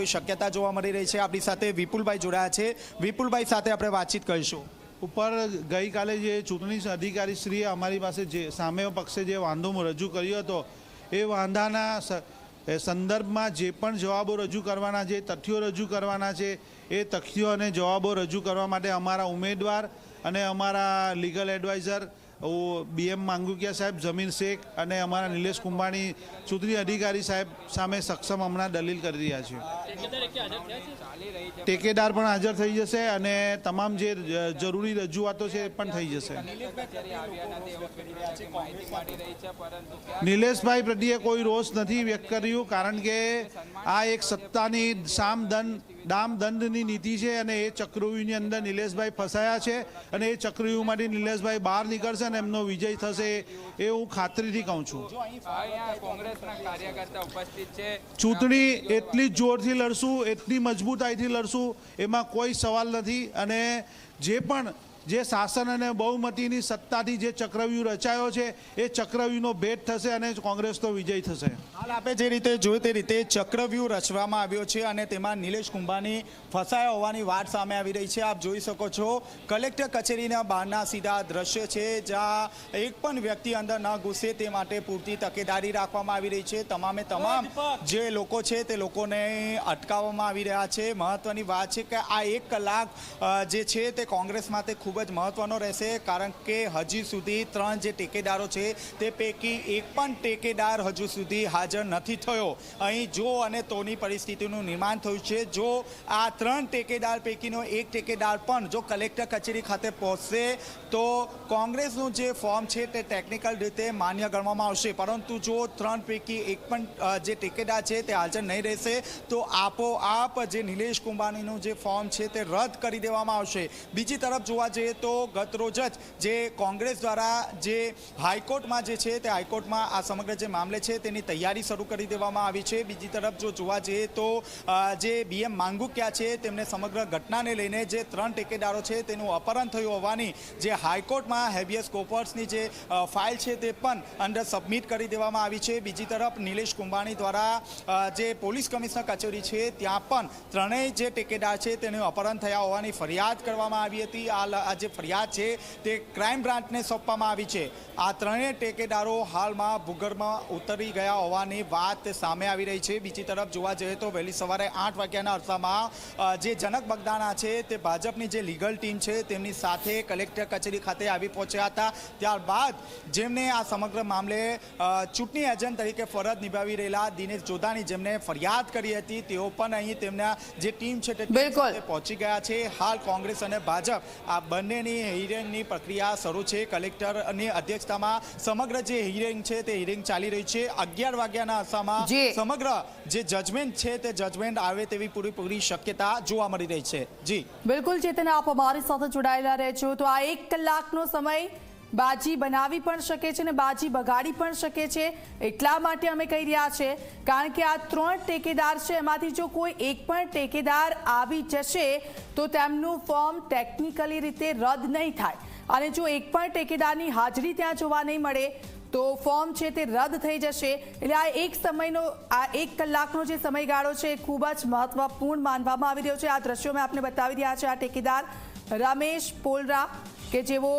પૂરેપૂરી શક્યતા જોવા મળી રહી છે. આપણી સાથે વિપુલભાઈ જોડાયા છે. વિપુલભાઈ સાથે આપણે વાતચીત કરીશું. ઉપર ગઈકાલે જે ચૂંટણી અધિકારી શ્રીએ અમારી પાસે જે સામે પક્ષે જે વાંધો રજૂ કર્યો હતો, એ વાંધાના સંદર્ભમાં જે પણ જવાબો રજૂ કરવાના છે, તથ્યો રજૂ કરવાના છે, એ તથ્યો અને જવાબો રજૂ કરવા માટે અમારા ઉમેદવાર અને અમારા લીગલ એડવાઇઝર બીએમ માંગુકિયા સાહેબ, જમીન શેખ અને અમારા નિલેશ કુંભાણી ચૂંટણી અધિકારી સાહેબ સામે સક્ષમ હમણાં દલીલ કરી રહ્યા છે. ટેકેદાર પણ હાજર થઈ જશે અને તમામ જે જરૂરી રજૂઆતો છે એ પણ થઈ જશે. નિલેશભાઈ પ્રત્યે કોઈ રોષ નથી વ્યક્ત કર્યું કારણ કે આ એક સત્તાની સામ દંડ દામ દંડની નીતિ છે અને એ ચક્રવ્યૂહની અંદર નિલેશભાઈ ફસાયા છે અને એ ચક્રવ્યૂહમાંથી નિલેશભાઈ બહાર નીકળશે અને એમનો વિજય થશે એ હું ખાતરીથી કહું છે ચૂંટણી એટલી જ જોરથી લડશું એટલી મજબૂતાઈથી લડશું એમાં કોઈ સવાલ નથી અને જે પણ જે શાસન અને બહુમતીની સત્તાથી જે ચક્રવ્યૂહ રચાયો છે, એ ચક્રવ્યૂહનો ભેદ થશે અને કોંગ્રેસનો વિજય થશે. હાલ આપણે જે રીતે જોયું તે રીતે ચક્રવ્યૂહ રચવામાં આવ્યો છે અને તેમાં નિલેશ કુંભાની ફસાયા હોવાની વાત સામે આવી રહી છે. આપ જોઈ શકો છો, કલેક્ટર કચેરીના બહારના સીધા દ્રશ્ય છે, જ્યાં એક પણ વ્યક્તિ અંદર ન ઘૂસે તે માટે પૂરતી તકેદારી રાખવામાં આવી રહી છે. તમામે તમામ જે લોકો છે તે લોકોને અટકાવવામાં આવી રહ્યા છે. મહત્વની વાત છે કે આ એક કલાક જે છે તે કોંગ્રેસ માટે ખૂબ જ મહત્વનો રહેશે, કારણ કે હજી સુધી ત્રણ જે ટેકેદારો છે, તે પૈકી એક પણ ટેકેદાર હજુ સુધી હાજર નથી થયો. અહીં જો અને તોની પરિસ્થિતિનું નિર્માણ થયું છે, જો આ ત્રણ ટેકેદાર પૈકીનો એક ટેકેદાર પણ જો કલેક્ટર કચેરી ખાતે પહોંચશે, તો કોંગ્રેસનું જે ફોર્મ છે, તે ટેકનિકલ રીતે માન્ય ગણવામાં આવશે. પરંતુ જો ત્રણ પૈકી એક પણ જે ટેકેદાર છે, તે હાજર નહીં રહેશે, તો આપોઆપ જે નિલેશ કુંબાણીનું જે ફોર્મ છે, તે રદ કરી દેવામાં આવશે. બીજી તરફ જોવા જઈએ તો ગત રોજ જ જે કોંગ્રેસ દ્વારા જે હાઈકોર્ટમાં જે છે તે હાઈકોર્ટમાં આ સમગ્ર જે મામલે છે તેની તૈયારી શરૂ કરી દેવામાં આવી છે. બીજી તરફ જો જોવા જઈએ તો જે બીએમ માંગુક્યા છે તેમને સમગ્ર ઘટનાને લઈને જે ત્રણ ટેકેદારો છે તેનું અપહરણ થયું હોવાની જે હાઈકોર્ટમાં હેબિયસ કોપર્સની જે ફાઇલ છે તે પણ અંદર સબમિટ કરી દેવામાં આવી છે. બીજી તરફ નિલેશ કુંભાણી દ્વારા જે પોલીસ કમિશનર કચેરી છે ત્યાં પણ ત્રણેય જે ટેકેદાર છે તેનું અપહરણ થયા હોવાની ફરિયાદ કરવામાં આવી હતી. આ આ જે ફરિયાદ છે તે ક્રાઇમ બ્રાન્ચને સોંપવામાં આવી છે. આ ત્રણેય ટેકેદારો હાલમાં ભૂગર્ભમાં ઉતરી ગયા હોવાની વાત સામે આવી રહી છે. બીજી તરફ જોવા જઈએ તો વહેલી સવારે આઠ વાગ્યાના અરસામાં જે જનક બગદાણા છે તે ભાજપની જે લીગલ ટીમ છે તેમની સાથે કલેક્ટર કચેરી ખાતે આવી પહોંચ્યા હતા. ત્યારબાદ જેમને આ સમગ્ર મામલે ચૂંટણી એજન્ટ તરીકે ફરજ નિભાવી રહેલા દિનેશ જોધાની જેમને ફરિયાદ કરી હતી તેઓ પણ અહીં તેમના જે ટીમ છે તે પહોંચી ગયા છે. હાલ કોંગ્રેસ અને ભાજપ આ બંનેની હિયરિંગની પ્રક્રિયા શરૂ છે. કલેક્ટરની અધ્યક્ષતામાં સમગ્ર જે હિયરિંગ છે તે હિયરિંગ ચાલી રહી છે. અગિયાર વાગ્યાના અરસામાં સમગ્ર જે જજમેન્ટ છે તે જજમેન્ટ આવે તેવી પૂરેપૂરી શક્યતા જોવા મળી રહી છે. જી. બિલકુલ ચેતન આપ અમારી સાથે જોડાયેલા રહેજો. તો આ એક કલાકનો સમય બાજી બનાવી પણ શકે છે અને બાજી બગાડી પણ શકે છે. એટલા માટે અમે કહી રહ્યા છે, કારણ કે આ ત્રણ ટેકેદાર છે, એમાંથી જો કોઈ એક પણ ટેકેદાર આવી જશે, તો તેમનું ફોર્મ ટેકનિકલી રીતે રદ નહીં થાય. અને જો એક પણ ટેકેદારની હાજરી ત્યાં જોવા નહીં મળે, તો ફોર્મ છે તે રદ થઈ જશે. એટલે આ એક સમયનો, આ એક કલાકનો જે સમયગાળો છે, એ ખૂબ જ મહત્વપૂર્ણ માનવામાં આવી રહ્યો છે. આ દ્રશ્યો મેં આપને બતાવી રહ્યા છે. આ ટેકેદાર રમેશ પોલરા, કે જેઓ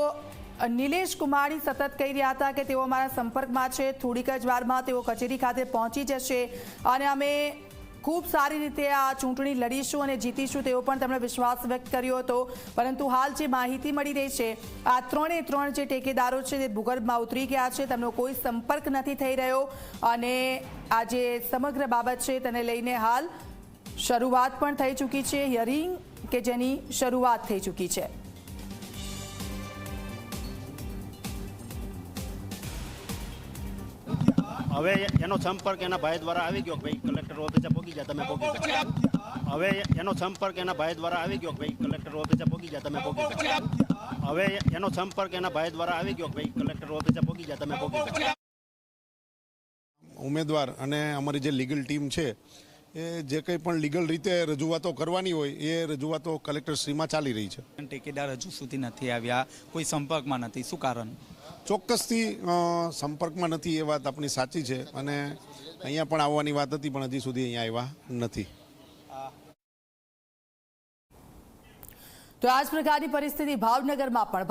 નિલેશ કુમારી સતત કહી રહ્યા હતા કે તેઓ અમારા સંપર્કમાં છે. થોડીક જ વારમાં તેઓ કચેરી ખાતે પહોંચી જશે અને અમે ખૂબ સારી રીતે આ ચૂંટણી લડીશું અને જીતીશું તેવો પણ તેમણે વિશ્વાસ વ્યક્ત કર્યો હતો. પરંતુ હાલ જે માહિતી મળી રહી છે, આ ત્રણે ત્રણ જે ટેકેદારો છે તે ભૂગર્ભમાં ઉતરી ગયા છે. તેમનો કોઈ સંપર્ક નથી થઈ રહ્યો અને આ જે સમગ્ર બાબત છે તેને લઈને હાલ શરૂઆત પણ થઈ ચૂકી છે. હિયરિંગ કે જેની શરૂઆત થઈ ચૂકી છે. હવે એનો સંપર્ક એના ભાઈ દ્વારા આવી ગયો કે ભાઈ કલેક્ટર ઓફિસે પહોંચી જાય તમે પહોંચી શકો હવે એનો સંપર્ક એના ભાઈ દ્વારા આવી ગયો કે ભાઈ કલેક્ટર ઓફિસે પહોંચી જાય તમે પહોંચી શકો હવે એનો સંપર્ક એના ભાઈ દ્વારા આવી ગયો કે ભાઈ કલેક્ટર ઓફિસે પહોંચી જાય તમે પહોંચી શકો ઉમેદવાર અને અમારી જે લીગલ ટીમ છે એ જે કંઈ પણ લીગલ રીતે રજૂઆતો કરવાની હોય એ રજૂઆતો કલેક્ટર શ્રીમાં ચાલી રહી છે. ટેકેદાર હજુ સુધી નથી આવ્યા કોઈ સંપર્કમાં નથી. શું કારણ? ચોક્કસથી સંપર્કમાં નથી એ વાત આપણી સાચી છે અને અહીંયા પણ આવવાની વાત હતી, પણ હજી સુધી અહીંયા આવ્યા નથી. તો આ જ પ્રકારની પરિસ્થિતિ ભાવનગરમાં પણ.